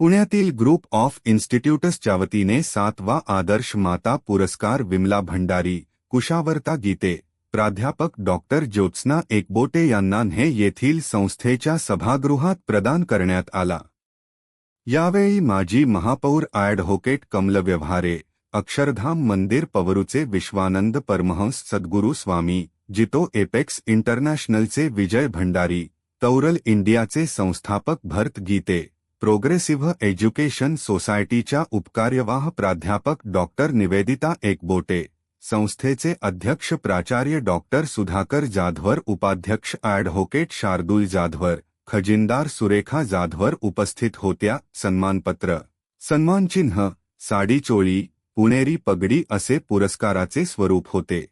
पुण्यातील group of इन्स्टिट्यूट्सच्या वतीने सातवा आदर्श माता पुरस्कार विमला भंडारी कुशावर्ता गीते प्राध्यापक डॉक्टर ज्योत्स्ना एकबोटे यांना न्हे येथील संस्थेच्या सभागृहात प्रदान करण्यात आला. यावेळी माजी महापौर ॲडव्होकेट कमल व्यवहारे अक्षरधाम मंदिर पवरूचे विश्वानंद परमहंस सद्गुरू स्वामी जितो एपेक्स इंटरनॅशनलचे विजय भंडारी तौरल इंडियाचे संस्थापक भरत गीते प्रोग्रेसिव्ह एज्युकेशन सोसायटीच्या उपकार्यवाह प्राध्यापक डॉक्टर निवेदिता एकबोटे, संस्थेचे अध्यक्ष प्राचार्य डॉक्टर सुधाकर जाधवर, उपाध्यक्ष ॲडव्होकेट शार्दूल जाधवर, खजिनदार सुरेखा जाधवर उपस्थित होत्या. सन्मानपत्र. सन्मानचिन्ह, साडी चोळी, पुणेरी पगडी असे पुरस्काराचे स्वरूप होते.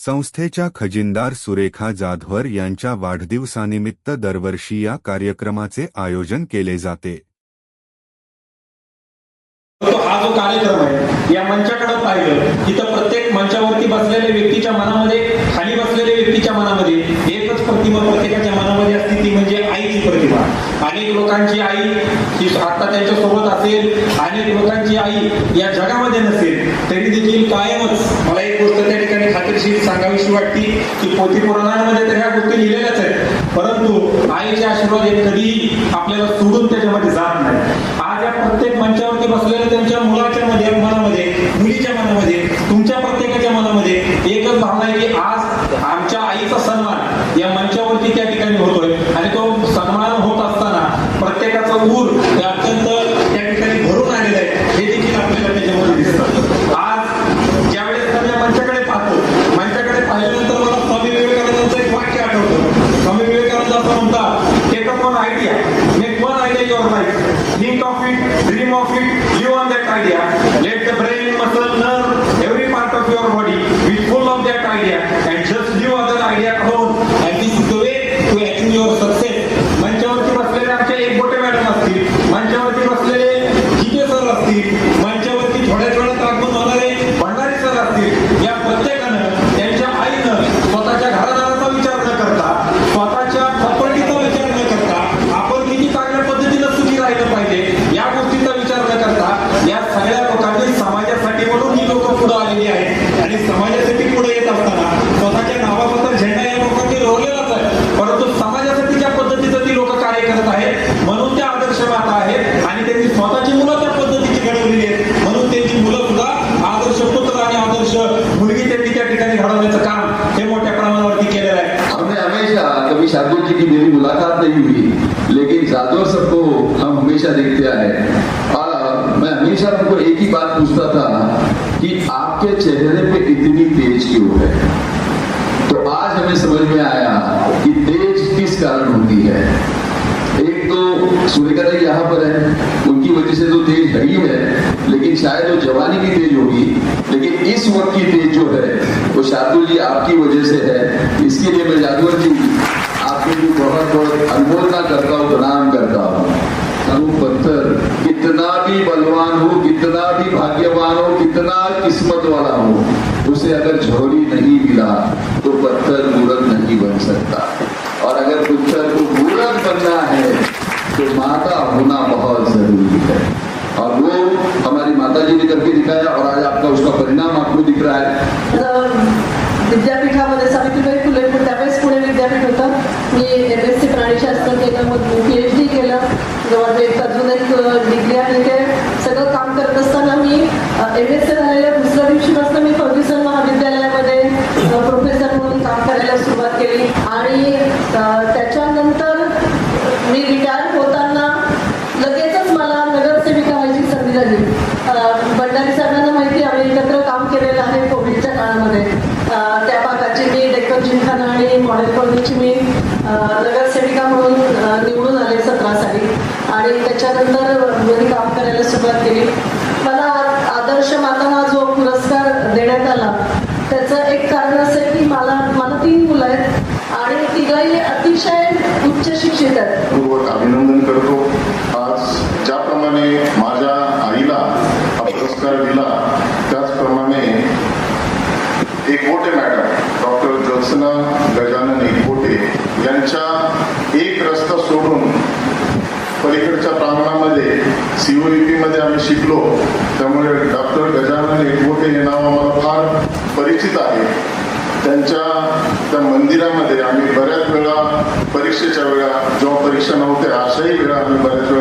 संस्थेच्या खजिनदार सुरेखा जाधवर यांच्या वाढदिवसानिमित्त दरवर्षी या कार्यक्रमाचे आयोजन केले जाते. हा जो कार्यक्रम आहे या मंचाकडे पाहिलं तिथं प्रत्येक मंचावरती बसलेल्या व्यक्तीच्या मनामध्ये खाली बसलेल्या व्यक्तीच्या मनामध्ये एकच प्रतिमा प्रत्येकाच्या मनामध्ये असते ती म्हणजे आईची प्रतिमा. अनेक लोकांची आई ही आता त्यांच्यासोबत असेल अनेक लोकांची आई या जगामध्ये नसेल तरी देखील कायमच त्या खात्रीशीर सांगावीशी वाटते की पोथी पुराणांमध्ये तर ह्या गोष्टी लिहिलेल्याच आहेत. परंतु आईचे आशीर्वाद हे कधीही आपल्याला सोडून त्याच्यामध्ये जात नाही. आज या प्रत्येक मंचावरती बसलेल्या त्यांच्या मुलाच्या मध्ये मनामध्ये मुलीच्या मनामध्ये तुमच्या प्रत्येकाच्या मनामध्ये एकच भावना आहे की आज आमच्या आईचा सन्मान या मंचावरती त्या ठिकाणी होतोय आणि तो सन्मान होत असताना प्रत्येकाचा ऊर हे अत्यंत त्या ठिकाणी भरून आलेलं आहे हे देखील आपल्याला त्याच्यामध्ये दिसतं आज ज्यावेळेस आपण या मंचाकडे पाहतो मंचाकडे पाहिल्यानंतर मला स्वामी विवेकानंदांचं एक वाक्य आठवतं स्वामी विवेकानंद असं म्हणतात take up one idea make one idea your life think of it dream of it live on that idea let the brain muscle nerve every part of your body be full of Shardul ji की मेरी मुलाकात नहीं हुई, लेकिन Jadhav sir को हम हमेशा देखते आए और मैं हमेशा उनको एक ही बात पूछता था कि आपके चेहरे पे इतनी तेज क्यों है? तो आज हमें समझ में आया कि तेज किस कारण होती है। एक तो जी यहाँ पर है, उनकी वजह से तो तेज है ही लेकिन शायद वो जवानी भी तेज होगी। लेकिन इस वक्त की तेज जो है, वो शार्दुल जी आपकी वजह से है। इसके लिए मैं जादवर जी आपके लिए बहुत बहुत अनुभवना करता हूँ, प्रणाम करता हूँ। पत्थर कितना भी बलवान हो, कितना भी भाग्यवान हो, कितना किस्मत वाला हो, उसे अगर झोली नहीं मिला तो पत्थर मूर्त नहीं बन सकता। और अगर पुत्र को मूर्त बनना है तो माता होना बहुत ज़रूरी है। और वो हमारी माता जी ने करके दिखाया, और आज आपका उसका परिणाम आपको दिख रहा है। एम एस सी झालेल्या दुसऱ्या दिवशीपासून मी फर्ग्युसन महाविद्यालयामध्ये प्रोफेसर म्हणून काम करायला सुरुवात केली. आणि त्याच्यानंतर मी रिटायर होताना लगेचच मला नगरसेविका व्हायची संधी झाली. अ, भंडारी साहेबांना माहिती आम्ही एकत्र काम केलेलं आहे कोविडच्या काळामध्ये. त्या भागाची मी डेक्कन जिमखाना आणि मॉडेल कॉलेजची मी नगरसेविका म्हणून निवडून आले सतरा साली. आणि त्याच्यानंतर मी काम करायला सुरुवात केली. मला आदर्श मातांना जो पुरस्कार देण्यात आला त्याचं एक कारण असं आहे की मला मला तीन मुलं आहेत आणि तिघाही अतिशय उच्च शिक्षित आहेत. पूर्वक अभिनंदन करतो. आज ज्याप्रमाणे माझ्या आईला हा पुरस्कार दिला त्याचप्रमाणे एकबोटे मॅडम डॉक्टर ज्योत्सना गजानन एकबोटे यांच्या एक रस्ता सोडून पलीकडच्या प्रांगणामध्ये सीओईपी मध्ये आम्ही शिकलो त्यामुळे डॉक्टर गजानन एकबोटे हे नाव आम्हाला फार परिचित आहे. त्यांच्या त्या मंदिरामध्ये आम्ही बऱ्याच वेळा परीक्षेच्या वेळा जेव्हा परीक्षा नव्हत्या अशाही वेळा आम्ही बऱ्याच वेळा